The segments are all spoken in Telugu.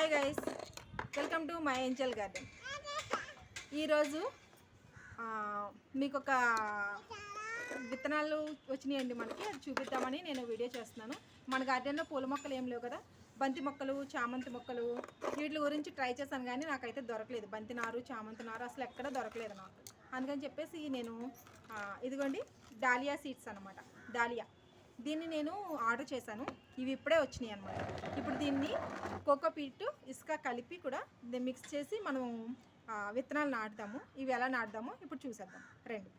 Hi guys welcome to my angel garden ఈరోజు మీకు ఒక విత్తనాలు వచ్చినాయండి మనకి. అది చూపిద్దామని నేను వీడియో చేస్తున్నాను. మన గార్డెన్లో పూల మొక్కలు ఏం లేవు కదా? బంతి మొక్కలు చామంతి మొక్కలు వీటి గురించి ట్రై చేశాను కానీ నాకైతే దొరకలేదు. బంతి నారు చామంతి నారు అసలు ఎక్కడ దొరకలేదు నాకు. అందుకని చెప్పేసి నేను ఇదిగోండి డాలియా సీడ్స్ అనమాట డాలియా దీన్ని నేను ఆర్డర్ చేశాను. ఇవి ఇప్పుడే వచ్చినాయి అనమాట ఇప్పుడు దీన్ని కోకోపీట్ ఇసుక కలిపి కూడా మిక్స్ చేసి మనం విత్తనాలు నాటుదాము. ఇవి ఎలా నాటుదామో? ఇప్పుడు చూసేద్దాం. రెండు.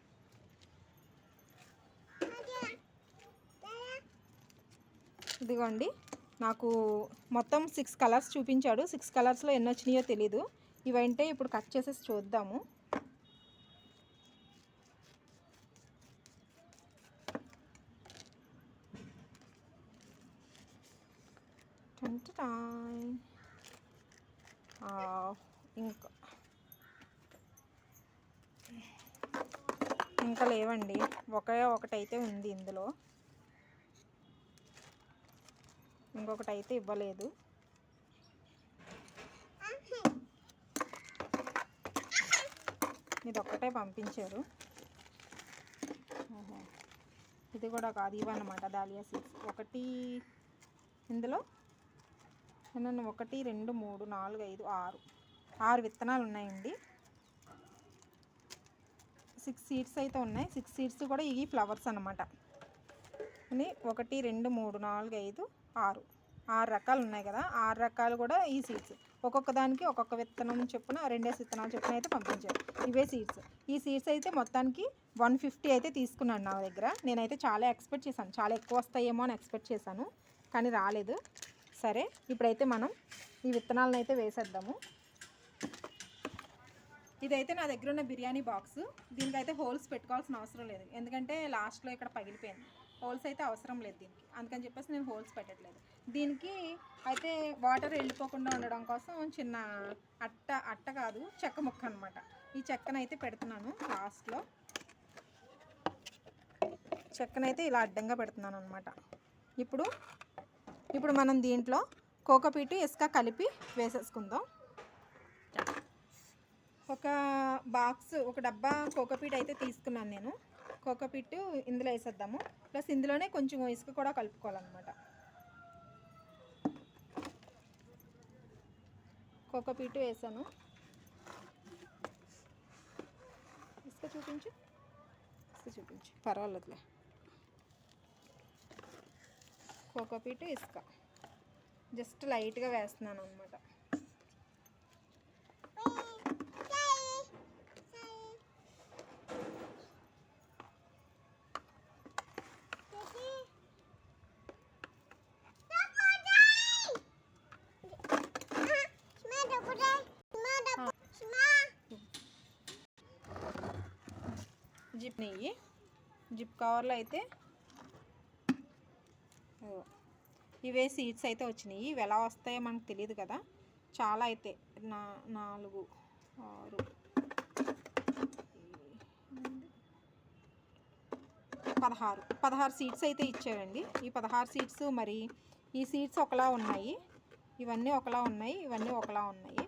ఇదిగోండి. నాకు మొత్తం సిక్స్ కలర్స్ చూపించాడు. సిక్స్ కలర్స్లో ఎన్ని వచ్చినాయో తెలీదు. ఇవంటే ఇప్పుడు కట్ చేసేసి చూద్దాము. Oh, ఇంకా. ఇంకా లేవండి. ఒకే ఒకటైతే ఉంది ఇందులో. ఇంకొకటి అయితే ఇవ్వలేదు. ఇది ఒక్కటే పంపించారు ఇది కూడా కాదు ఇవన్నమాట దాలియా సీడ్స్. ఒకటి ఇందులో నన్ను ఒకటి రెండు మూడు నాలుగు ఐదు ఆరు. ఆరు విత్తనాలు ఉన్నాయండి. సిక్స్ సీడ్స్ అయితే ఉన్నాయి. సిక్స్ సీడ్స్ కూడా ఇవి ఫ్లవర్స్ అనమాట అని ఒకటి రెండు మూడు నాలుగు ఐదు ఆరు. ఆరు రకాలు ఉన్నాయి కదా. ఆరు రకాలు కూడా ఈ సీడ్స్ ఒక్కొక్క దానికి ఒక్కొక్క విత్తనం చొప్పున రెండేసి విత్తనాలు చొప్పున అయితే పంపించారు. ఇవే సీడ్స్ ఈ సీడ్స్ అయితే మొత్తానికి వన్ ఫిఫ్టీ అయితే తీసుకున్నాను నా దగ్గర. నేనైతే చాలా ఎక్స్పెక్ట్ చేశాను. చాలా ఎక్కువ వస్తాయేమో అని ఎక్స్పెక్ట్ చేశాను. కానీ రాలేదు. సరే ఇప్పుడైతే మనం ఈ విత్తనాలను అయితే వేసేద్దాము. ఇదైతే నా దగ్గర ఉన్న బిర్యానీ బాక్స్. దీనికైతే హోల్స్ పెట్టుకోవాల్సిన అవసరం లేదు. ఎందుకంటే లాస్ట్లో ఇక్కడ పగిలిపోయింది. హోల్స్ అయితే అవసరం లేదు దీనికి. అందుకని చెప్పేసి నేను హోల్స్ పెట్టట్లేదు. దీనికి అయితే వాటర్ వెళ్ళిపోకుండా ఉండడం కోసం చిన్న అట్ట అట్ట కాదు చెక్క ముక్క అనమాట ఈ చెక్కనైతే పెడుతున్నాను లాస్ట్లో. చెక్కనైతే ఇలా అడ్డంగా పెడుతున్నాను అనమాట ఇప్పుడు ఇప్పుడు మనం దీంట్లో కోకపీటు ఇసుక కలిపి వేసేసుకుందాం. ఒక బాక్స్ ఒక డబ్బా కోకోపీట్ అయితే తీసుకున్నాను నేను. కోకోపీట్ ఇందులో వేసేద్దాము. ప్లస్ ఇందులోనే కొంచెం ఇసుక కూడా కలుపుకోవాలన్నమాట. కోకోపీట్ వేసాను. ఇసుక చూపించు. ఇసుక చూపించు. పర్వాలేదులే. కోకోపీట్ ఇసుక జస్ట్ లైట్గా వేస్తున్నాను అనమాట జిప్ నెయ్యి జిప్ కవర్లో అయితే ఇదిగో. ఇవే సీడ్స్ అయితే వచ్చినాయి. ఇవి ఎలా వస్తాయో మనకు తెలియదు కదా. చాలా అయితే నా నాలుగు ఆరు పదహారు. పదహారు సీట్స్ అయితే ఇచ్చాడండి ఈ పదహారు సీట్స్ మరి ఈ సీట్స్ ఒకలా ఉన్నాయి. ఇవన్నీ ఒకలా ఉన్నాయి. ఇవన్నీ ఒకలా ఉన్నాయి.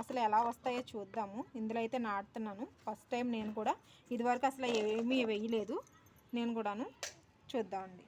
అసలు ఎలా వస్తాయో చూద్దాము. ఇందులో అయితే నాటుతున్నాను. ఫస్ట్ టైం నేను కూడా. ఇదివరకు అసలు ఏమీ వేయలేదు. నేను కూడాను చూద్దామండి.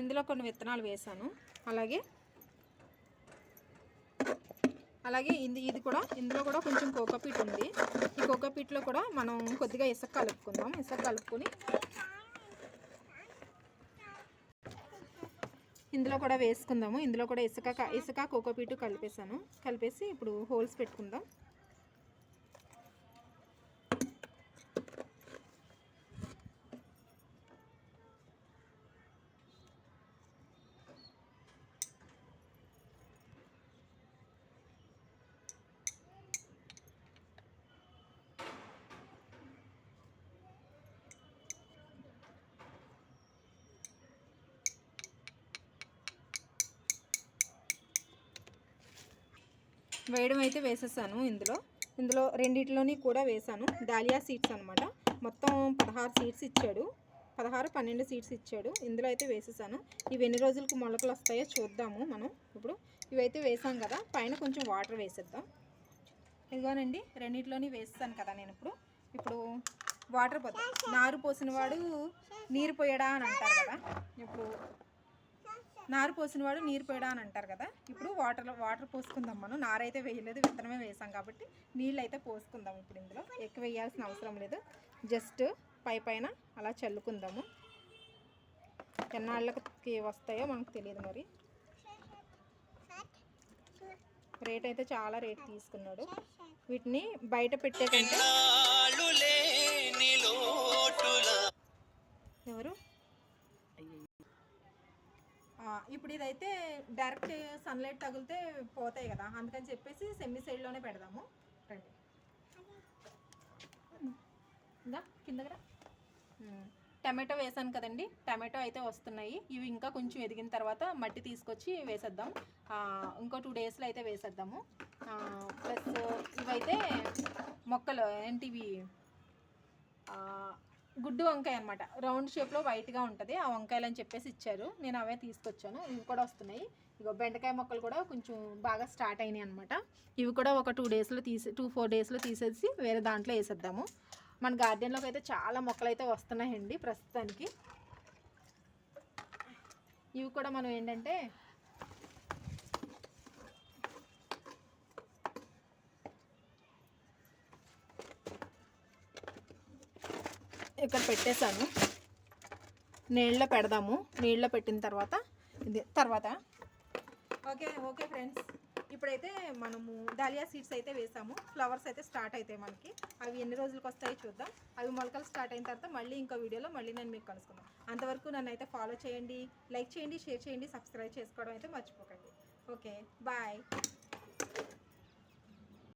ఇందులో కొన్ని విత్తనాలు వేసాను అలాగే అలాగే ఇది ఇది కూడా ఇందులో కూడా కొంచెం కోకోపీట్ ఉంది. ఈ కోకోపీట్లో కూడా మనం కొద్దిగా ఇసుక కలుపుకుందాం. ఇసుక కలుపుకొని ఇందులో కూడా వేసుకుందాము. ఇందులో కూడా ఇసుక ఇసుక కోకోపీటు కలిపేసాను కలిపేసి ఇప్పుడు హోల్స్ పెట్టుకుందాం. వేయడం అయితే వేసేసాను ఇందులో. ఇందులో రెండిట్లోని కూడా వేసాను. డాలియా సీడ్స్ అనమాట మొత్తం పదహారు సీడ్స్ ఇచ్చాడు. పదహారు పన్నెండు సీడ్స్ ఇచ్చాడు. ఇందులో అయితే వేసేసాను. ఇవి ఎన్ని రోజులకు మొలకలు వస్తాయో చూద్దాము మనం. ఇప్పుడు ఇవైతే వేసాం కదా పైన కొంచెం వాటర్ వేసేద్దాం. ఇదిగోనండి రెండిట్లోని వేస్తాను కదా నేను ఇప్పుడు. ఇప్పుడు వాటర్ పోద్దాం. నారు పోసిన వాడు నీరు పోయడా అని అంటారు కదా. ఇప్పుడు నారు పోసిన వాడు నీరు పోయడా అని అంటారు కదా. ఇప్పుడు వాటర్ వాటర్ పోసుకుందాం మనం. నారు అయితే వేయలేదు విత్తనమే వేసాం కాబట్టి నీళ్ళు అయితే పోసుకుందాం ఇప్పుడు ఇందులో. ఎక్కువ వేయాల్సిన అవసరం లేదు. జస్ట్ పై పైన అలా చల్లుకుందాము. ఎన్నాళ్ళకి వస్తాయో మనకు తెలియదు మరి. రేట్ అయితే చాలా రేట్ తీసుకున్నాడు. వీటిని బయట పెట్టే కంటే ఎవరు? ఇప్పుడు ఇదైతే డైరెక్ట్ సన్లైట్ తగిలితే పోతాయి కదా అందుకని చెప్పేసి సెమీ సైడ్లోనే పెడదాము. రండి. ఇంకా కిందగా టమాటో వేసాను కదండి టమాటో అయితే వస్తున్నాయి. ఇవి ఇంకా కొంచెం ఎదిగిన తర్వాత మట్టి తీసుకొచ్చి వేసేద్దాం. ఇంకో టూ డేస్లో అయితే వేసేద్దాము. ప్లస్ ఇవైతే మొక్కలు ఏంటివి గుడ్డు వంకాయ అనమాట రౌండ్ షేప్లో వైట్గా ఉంటుంది. ఆ వంకాయలు అని చెప్పేసి ఇచ్చారు. నేను అవే తీసుకొచ్చాను. ఇవి కూడా వస్తున్నాయి. ఇగో బెండకాయ మొక్కలు కూడా కొంచెం బాగా స్టార్ట్ అయినాయి అనమాట ఇవి కూడా ఒక టూ డేస్లో తీసి టూ ఫోర్ డేస్లో తీసేసి వేరే దాంట్లో వేసేద్దాము. మన గార్డెన్లోకి అయితే చాలా మొక్కలు అయితే వస్తున్నాయండి ప్రస్తుతానికి. ఇవి కూడా మనం ఏంటంటే ఇక్కడ పెట్టేశాను. నీళ్ళలో పెడదాము. నీళ్ళలో పెట్టిన తర్వాత ఇది తర్వాత. Okay okay friends. ఇప్పుడైతే మనము దాలియా సీడ్స్ అయితే వేసాము. ఫ్లవర్స్ అయితే స్టార్ట్ అవుతాయి మనకి. అవి ఎన్ని రోజులకు వస్తాయో చూద్దాం. అవి మొలకలు స్టార్ట్ అయిన తర్వాత మళ్ళీ ఇంకో వీడియోలో మళ్ళీ నేను మీకు కలుసుకుందాం. అంతవరకు నన్ను అయితే ఫాలో చేయండి లైక్ చేయండి షేర్ చేయండి సబ్స్క్రైబ్ చేసుకోవడం అయితే మర్చిపోకండి. Okay bye.